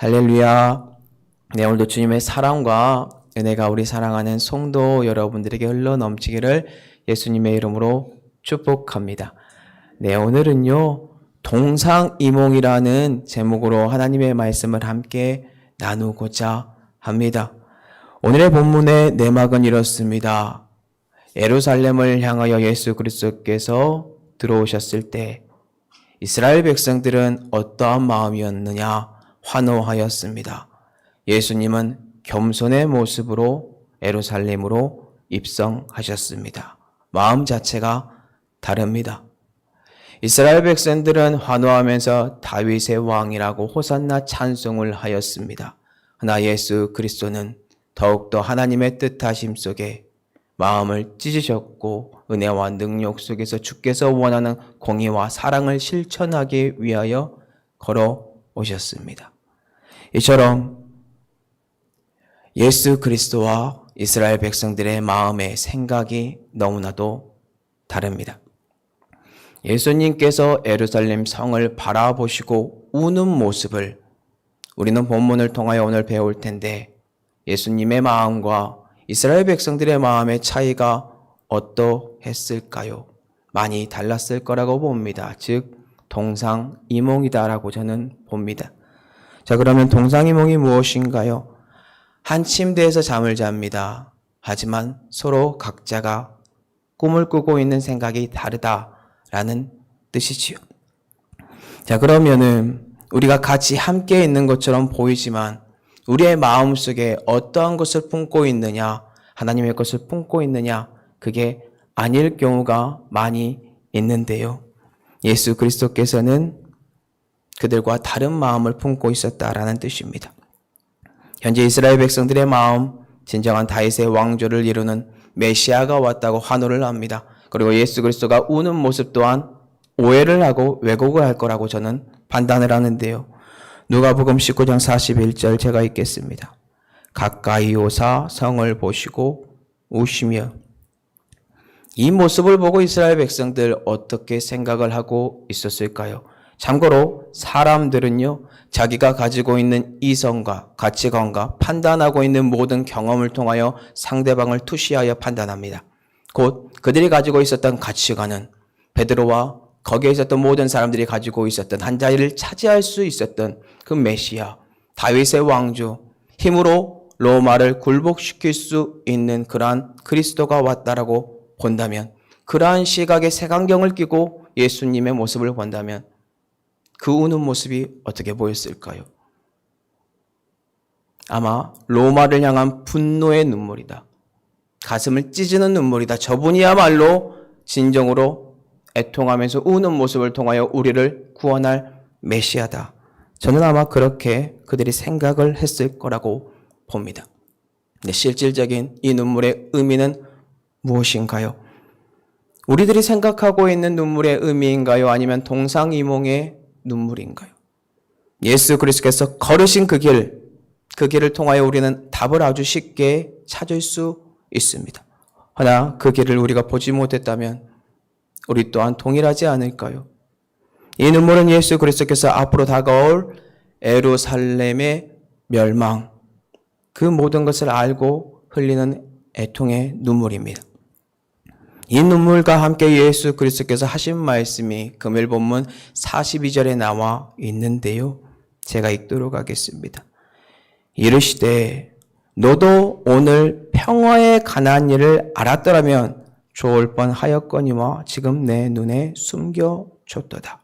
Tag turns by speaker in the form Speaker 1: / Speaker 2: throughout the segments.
Speaker 1: 할렐루야. 네, 오늘도 주님의 사랑과 은혜가 우리 사랑하는 성도 여러분들에게 흘러 넘치기를 예수님의 이름으로 축복합니다. 네, 오늘은요, 동상이몽이라는 제목으로 하나님의 말씀을 함께 나누고자 합니다. 오늘의 본문의 내막은 이렇습니다. 예루살렘을 향하여 예수 그리스도께서 들어오셨을 때 이스라엘 백성들은 어떠한 마음이었느냐 환호하였습니다. 예수님은 겸손의 모습으로 예루살렘으로 입성하셨습니다. 마음 자체가 다릅니다. 이스라엘 백성들은 환호하면서 다윗의 왕이라고 호산나 찬송을 하였습니다. 그러나 예수 그리스도는 더욱더 하나님의 뜻하심 속에 마음을 찢으셨고 은혜와 능력 속에서 주께서 원하는 공의와 사랑을 실천하기 위하여 걸어 오셨습니다. 이처럼 예수 그리스도와 이스라엘 백성들의 마음의 생각이 너무나도 다릅니다. 예수님께서 에루살렘 성을 바라보시고 우는 모습을 우리는 본문을 통하여 오늘 배울 텐데 예수님의 마음과 이스라엘 백성들의 마음의 차이가 어떠했을까요? 많이 달랐을 거라고 봅니다. 즉, 동상 이몽이다라고 저는 봅니다. 자, 그러면 동상이몽이 무엇인가요? 한 침대에서 잠을 잡니다. 하지만 서로 각자가 꿈을 꾸고 있는 생각이 다르다라는 뜻이지요. 자, 그러면은 우리가 같이 함께 있는 것처럼 보이지만 우리의 마음 속에 어떠한 것을 품고 있느냐, 하나님의 것을 품고 있느냐, 그게 아닐 경우가 많이 있는데요. 예수 그리스도께서는 그들과 다른 마음을 품고 있었다라는 뜻입니다. 현재 이스라엘 백성들의 마음, 진정한 다윗의 왕조를 이루는 메시아가 왔다고 환호를 합니다. 그리고 예수 그리스도가 우는 모습 또한 오해를 하고 왜곡을 할 거라고 저는 판단을 하는데요. 누가복음 19장 41절 제가 읽겠습니다. 가까이 오사 성을 보시고 우시며 이 모습을 보고 이스라엘 백성들 어떻게 생각을 하고 있었을까요? 참고로 사람들은요, 자기가 가지고 있는 이성과 가치관과 판단하고 있는 모든 경험을 통하여 상대방을 투시하여 판단합니다. 곧 그들이 가지고 있었던 가치관은 베드로와 거기에 있었던 모든 사람들이 가지고 있었던 한 자리를 차지할 수 있었던 그 메시아, 다윗의 왕조, 힘으로 로마를 굴복시킬 수 있는 그러한 그리스도가 왔다라고 본다면, 그러한 시각의 색안경을 끼고 예수님의 모습을 본다면, 그 우는 모습이 어떻게 보였을까요? 아마 로마를 향한 분노의 눈물이다. 가슴을 찢는 눈물이다. 저분이야말로 진정으로 애통하면서 우는 모습을 통하여 우리를 구원할 메시아다. 저는 아마 그렇게 그들이 생각을 했을 거라고 봅니다. 근데 실질적인 이 눈물의 의미는 무엇인가요? 우리들이 생각하고 있는 눈물의 의미인가요? 아니면 동상이몽의 눈물인가요? 예수 그리스도께서 걸으신 그 길, 그 길을 통하여 우리는 답을 아주 쉽게 찾을 수 있습니다. 하나 그 길을 우리가 보지 못했다면 우리 또한 동일하지 않을까요? 이 눈물은 예수 그리스도께서 앞으로 다가올 에루살렘의 멸망, 그 모든 것을 알고 흘리는 애통의 눈물입니다. 이 눈물과 함께 예수 그리스도께서 하신 말씀이 금일 본문 42절에 나와 있는데요. 제가 읽도록 하겠습니다. 이르시되 너도 오늘 평화에 관한 일을 알았더라면 좋을 뻔 하였거니와 지금 내 눈에 숨겨졌도다.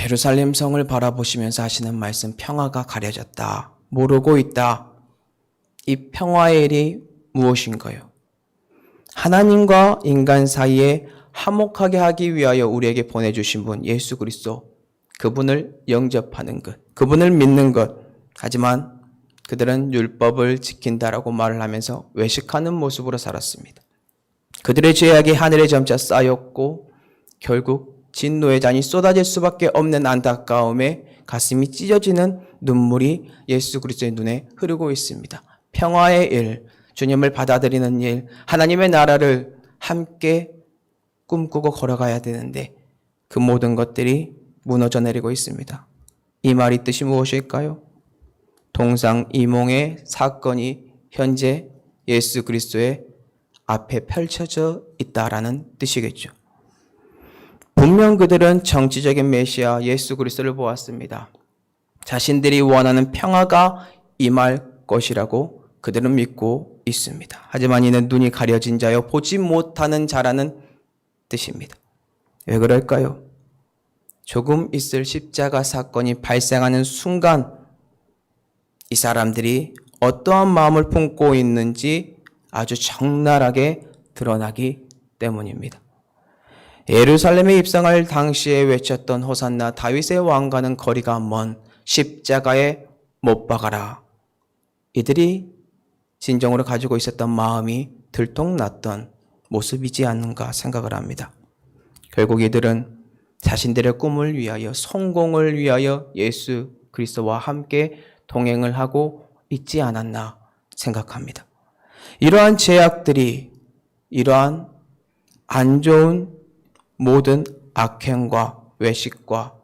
Speaker 1: 예루살렘 성을 바라보시면서 하시는 말씀 평화가 가려졌다. 모르고 있다. 이 평화의 일이 무엇인가요? 하나님과 인간 사이에 화목하게 하기 위하여 우리에게 보내주신 분 예수 그리스도 그분을 영접하는 것, 그분을 믿는 것. 하지만 그들은 율법을 지킨다라고 말을 하면서 외식하는 모습으로 살았습니다. 그들의 죄악이 하늘에 점차 쌓였고 결국 진노의 잔이 쏟아질 수밖에 없는 안타까움에 가슴이 찢어지는 눈물이 예수 그리스도의 눈에 흐르고 있습니다. 평화의 일, 주님을 받아들이는 일, 하나님의 나라를 함께 꿈꾸고 걸어가야 되는데 그 모든 것들이 무너져 내리고 있습니다. 이 말이 뜻이 무엇일까요? 동상 이몽의 사건이 현재 예수 그리스도의 앞에 펼쳐져 있다라는 뜻이겠죠. 분명 그들은 정치적인 메시아 예수 그리스도를 보았습니다. 자신들이 원하는 평화가 임할 것이라고 그들은 믿고 있습니다. 하지만 이는 눈이 가려진 자여 보지 못하는 자라는 뜻입니다. 왜 그럴까요? 조금 있을 십자가 사건이 발생하는 순간 이 사람들이 어떠한 마음을 품고 있는지 아주 적나라하게 드러나기 때문입니다. 예루살렘에 입성할 당시에 외쳤던 호산나 다윗의 왕과는 거리가 먼 십자가에 못 박아라. 이들이 진정으로 가지고 있었던 마음이 들통났던 모습이지 않는가 생각을 합니다. 결국 이들은 자신들의 꿈을 위하여 성공을 위하여 예수 그리스도와 함께 동행을 하고 있지 않았나 생각합니다. 이러한 제약들이 이러한 안 좋은 모든 악행과 외식과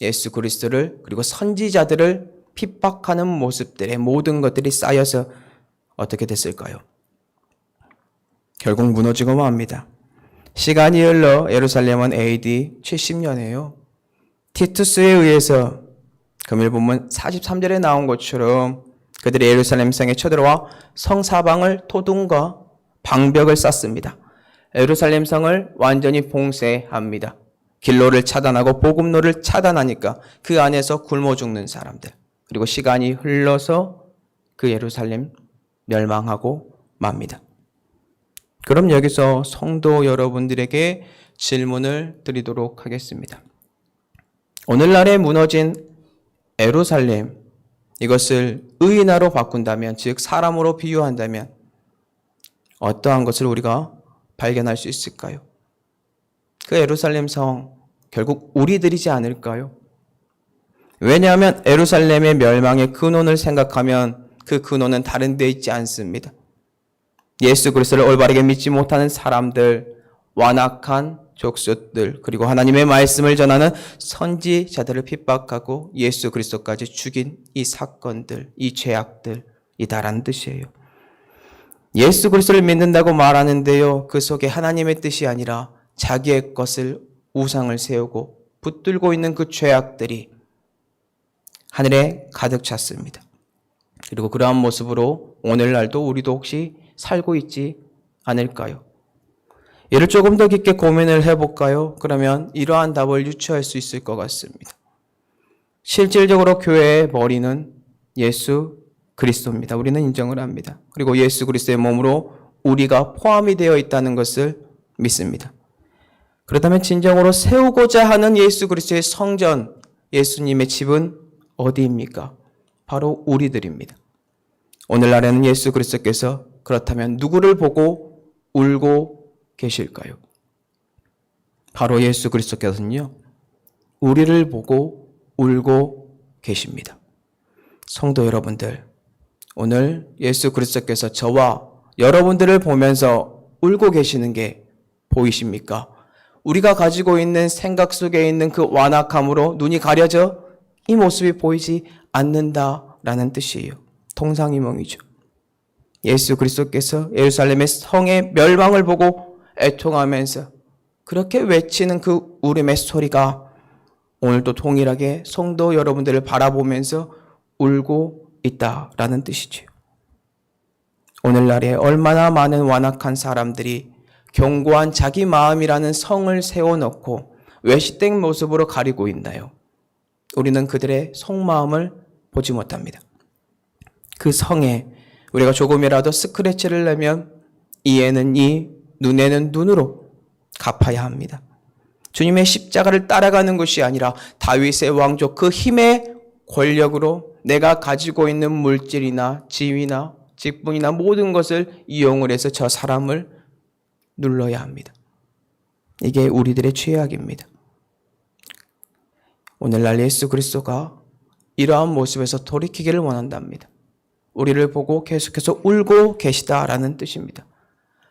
Speaker 1: 예수 그리스도를 그리고 선지자들을 핍박하는 모습들의 모든 것들이 쌓여서 어떻게 됐을까요? 결국 무너지고 맙니다. 시간이 흘러 예루살렘은 AD 70년이에요. 티투스에 의해서 금일 본문 43절에 나온 것처럼 그들이 예루살렘 성에 쳐들어와 성 사방을 토둥과 방벽을 쌓습니다. 예루살렘 성을 완전히 봉쇄합니다. 길로를 차단하고 보급로를 차단하니까 그 안에서 굶어 죽는 사람들. 그리고 시간이 흘러서 그 예루살렘 멸망하고 맙니다. 그럼 여기서 성도 여러분들에게 질문을 드리도록 하겠습니다. 오늘날에 무너진 에루살렘 이것을 의인화로 바꾼다면 즉 사람으로 비유한다면 어떠한 것을 우리가 발견할 수 있을까요? 그 에루살렘 성 결국 우리들이지 않을까요? 왜냐하면 에루살렘의 멸망의 근원을 생각하면 그 근원은 다른 데 있지 않습니다. 예수 그리스도를 올바르게 믿지 못하는 사람들, 완악한 족속들, 그리고 하나님의 말씀을 전하는 선지자들을 핍박하고 예수 그리스도까지 죽인 이 사건들, 이 죄악들이다라는 뜻이에요. 예수 그리스도를 믿는다고 말하는데요. 그 속에 하나님의 뜻이 아니라 자기의 것을 우상을 세우고 붙들고 있는 그 죄악들이 하늘에 가득 찼습니다. 그리고 그러한 모습으로 오늘날도 우리도 혹시 살고 있지 않을까요? 이를 조금 더 깊게 고민을 해볼까요? 그러면 이러한 답을 유추할 수 있을 것 같습니다. 실질적으로 교회의 머리는 예수 그리스도입니다. 우리는 인정을 합니다. 그리고 예수 그리스도의 몸으로 우리가 포함이 되어 있다는 것을 믿습니다. 그렇다면 진정으로 세우고자 하는 예수 그리스도의 성전, 예수님의 집은 어디입니까? 바로 우리들입니다. 오늘날에는 예수 그리스도께서 그렇다면 누구를 보고 울고 계실까요? 바로 예수 그리스도께서는요, 우리를 보고 울고 계십니다. 성도 여러분들, 오늘 예수 그리스도께서 저와 여러분들을 보면서 울고 계시는 게 보이십니까? 우리가 가지고 있는 생각 속에 있는 그 완악함으로 눈이 가려져 이 모습이 보이지 않는다라는 뜻이에요. 통상이몽이죠. 예수 그리스도께서 예루살렘의 성의 멸망을 보고 애통하면서 그렇게 외치는 그 울음의 소리가 오늘도 동일하게 성도 여러분들을 바라보면서 울고 있다라는 뜻이죠. 오늘날에 얼마나 많은 완악한 사람들이 견고한 자기 마음이라는 성을 세워놓고 외식된 모습으로 가리고 있나요? 우리는 그들의 속마음을 보지 못합니다. 그 성에 우리가 조금이라도 스크래치를 내면 이에는 이, 눈에는 눈으로 갚아야 합니다. 주님의 십자가를 따라가는 것이 아니라 다윗의 왕족 그 힘의 권력으로 내가 가지고 있는 물질이나 지위나 직분이나 모든 것을 이용을 해서 저 사람을 눌러야 합니다. 이게 우리들의 죄악입니다. 오늘날 예수 그리스도가 이러한 모습에서 돌이키기를 원한답니다. 우리를 보고 계속해서 울고 계시다라는 뜻입니다.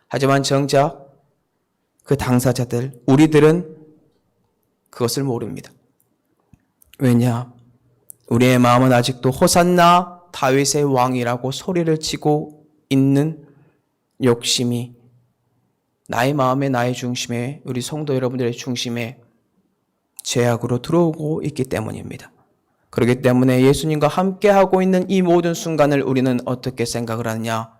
Speaker 1: 하지만 정작 그 당사자들, 우리들은 그것을 모릅니다. 왜냐? 우리의 마음은 아직도 호산나 다윗의 왕이라고 소리를 치고 있는 욕심이 나의 마음에 나의 중심에 우리 성도 여러분들의 중심에 죄악으로 들어오고 있기 때문입니다. 그렇기 때문에 예수님과 함께 하고 있는 이 모든 순간을 우리는 어떻게 생각을 하느냐?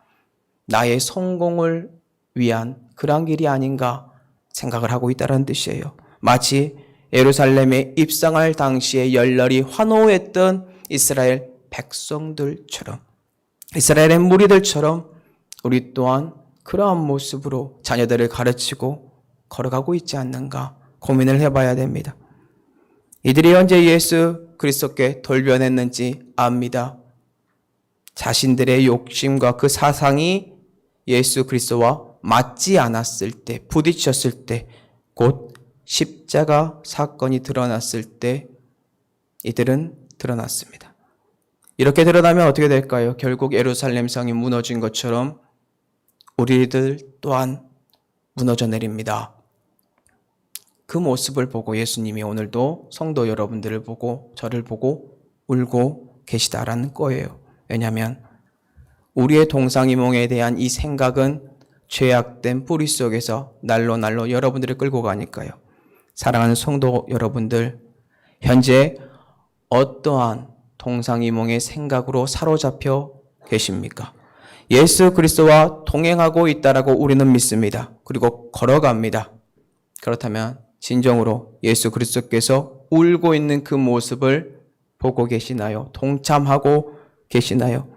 Speaker 1: 나의 성공을 위한 그런 길이 아닌가 생각을 하고 있다는 뜻이에요. 마치 예루살렘에 입성할 당시에 열렬히 환호했던 이스라엘 백성들처럼 이스라엘의 무리들처럼 우리 또한 그러한 모습으로 자녀들을 가르치고 걸어가고 있지 않는가 고민을 해봐야 됩니다. 이들이 언제 예수 그리스도께 돌변했는지 압니다. 자신들의 욕심과 그 사상이 예수 그리스도와 맞지 않았을 때, 부딪혔을 때, 곧 십자가 사건이 드러났을 때 이들은 드러났습니다. 이렇게 드러나면 어떻게 될까요? 결국 예루살렘 성이 무너진 것처럼 우리들 또한 무너져 내립니다. 그 모습을 보고 예수님이 오늘도 성도 여러분들을 보고 저를 보고 울고 계시다라는 거예요. 왜냐하면 우리의 동상이몽에 대한 이 생각은 죄악된 뿌리 속에서 날로 날로 여러분들을 끌고 가니까요. 사랑하는 성도 여러분들, 현재 어떠한 동상이몽의 생각으로 사로잡혀 계십니까? 예수 그리스도와 동행하고 있다라고 우리는 믿습니다. 그리고 걸어갑니다. 그렇다면 진정으로 예수 그리스도께서 울고 있는 그 모습을 보고 계시나요? 동참하고 계시나요?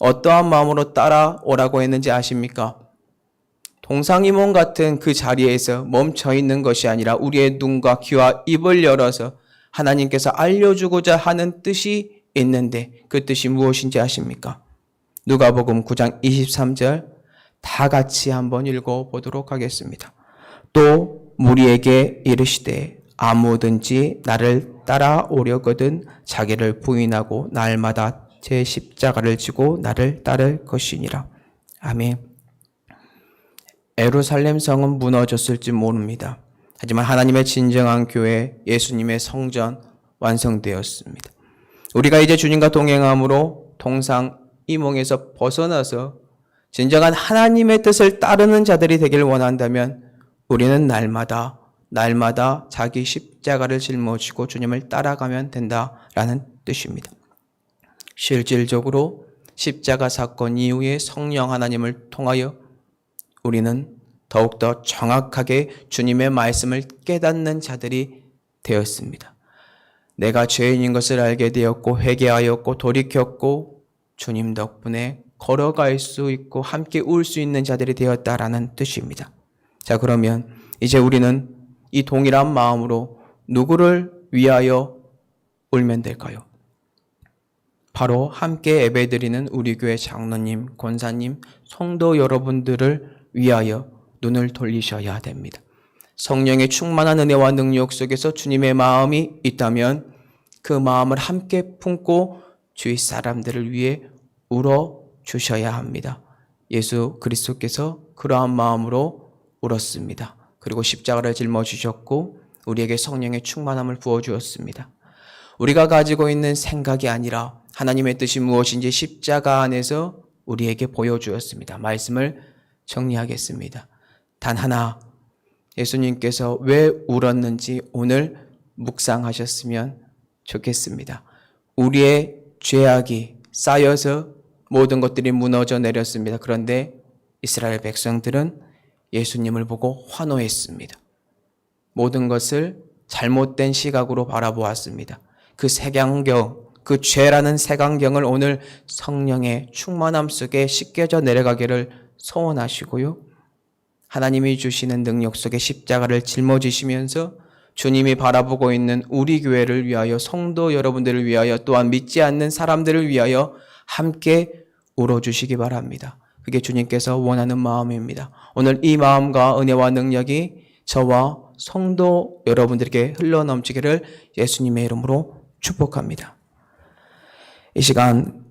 Speaker 1: 어떠한 마음으로 따라오라고 했는지 아십니까? 동상이몽 같은 그 자리에서 멈춰 있는 것이 아니라 우리의 눈과 귀와 입을 열어서 하나님께서 알려주고자 하는 뜻이 있는데 그 뜻이 무엇인지 아십니까? 누가복음 9장 23절 다 같이 한번 읽어 보도록 하겠습니다. 또 무리에게 이르시되 아무든지 나를 따라오려거든 자기를 부인하고 날마다 제 십자가를 지고 나를 따를 것이니라. 아멘. 에루살렘 성은 무너졌을지 모릅니다. 하지만 하나님의 진정한 교회, 예수님의 성전 완성되었습니다. 우리가 이제 주님과 동행함으로 동상 이몽에서 벗어나서 진정한 하나님의 뜻을 따르는 자들이 되길 원한다면 우리는 날마다 날마다 자기 십자가를 짊어지고 주님을 따라가면 된다라는 뜻입니다. 실질적으로 십자가 사건 이후에 성령 하나님을 통하여 우리는 더욱더 정확하게 주님의 말씀을 깨닫는 자들이 되었습니다. 내가 죄인인 것을 알게 되었고 회개하였고 돌이켰고 주님 덕분에 걸어갈 수 있고 함께 울 수 있는 자들이 되었다라는 뜻입니다. 자, 그러면 이제 우리는 이 동일한 마음으로 누구를 위하여 울면 될까요? 바로 함께 예배드리는 우리 교회 장로님, 권사님, 성도 여러분들을 위하여 눈을 돌리셔야 됩니다. 성령의 충만한 은혜와 능력 속에서 주님의 마음이 있다면 그 마음을 함께 품고 주위 사람들을 위해 울어 주셔야 합니다. 예수 그리스도께서 그러한 마음으로 울었습니다. 그리고 십자가를 짊어지셨고 우리에게 성령의 충만함을 부어 주었습니다. 우리가 가지고 있는 생각이 아니라 하나님의 뜻이 무엇인지 십자가 안에서 우리에게 보여주었습니다. 말씀을 정리하겠습니다. 단 하나, 예수님께서 왜 울었는지 오늘 묵상하셨으면 좋겠습니다. 우리의 죄악이 쌓여서 모든 것들이 무너져 내렸습니다. 그런데 이스라엘 백성들은 예수님을 보고 환호했습니다. 모든 것을 잘못된 시각으로 바라보았습니다. 그 색안경, 그 죄라는 색안경을 오늘 성령의 충만함 속에 씻겨져 내려가기를 소원하시고요. 하나님이 주시는 능력 속에 십자가를 짊어지시면서 주님이 바라보고 있는 우리 교회를 위하여 성도 여러분들을 위하여 또한 믿지 않는 사람들을 위하여 함께 울어주시기 바랍니다. 그게 주님께서 원하는 마음입니다. 오늘 이 마음과 은혜와 능력이 저와 성도 여러분들에게 흘러넘치기를 예수님의 이름으로 축복합니다. 이 시간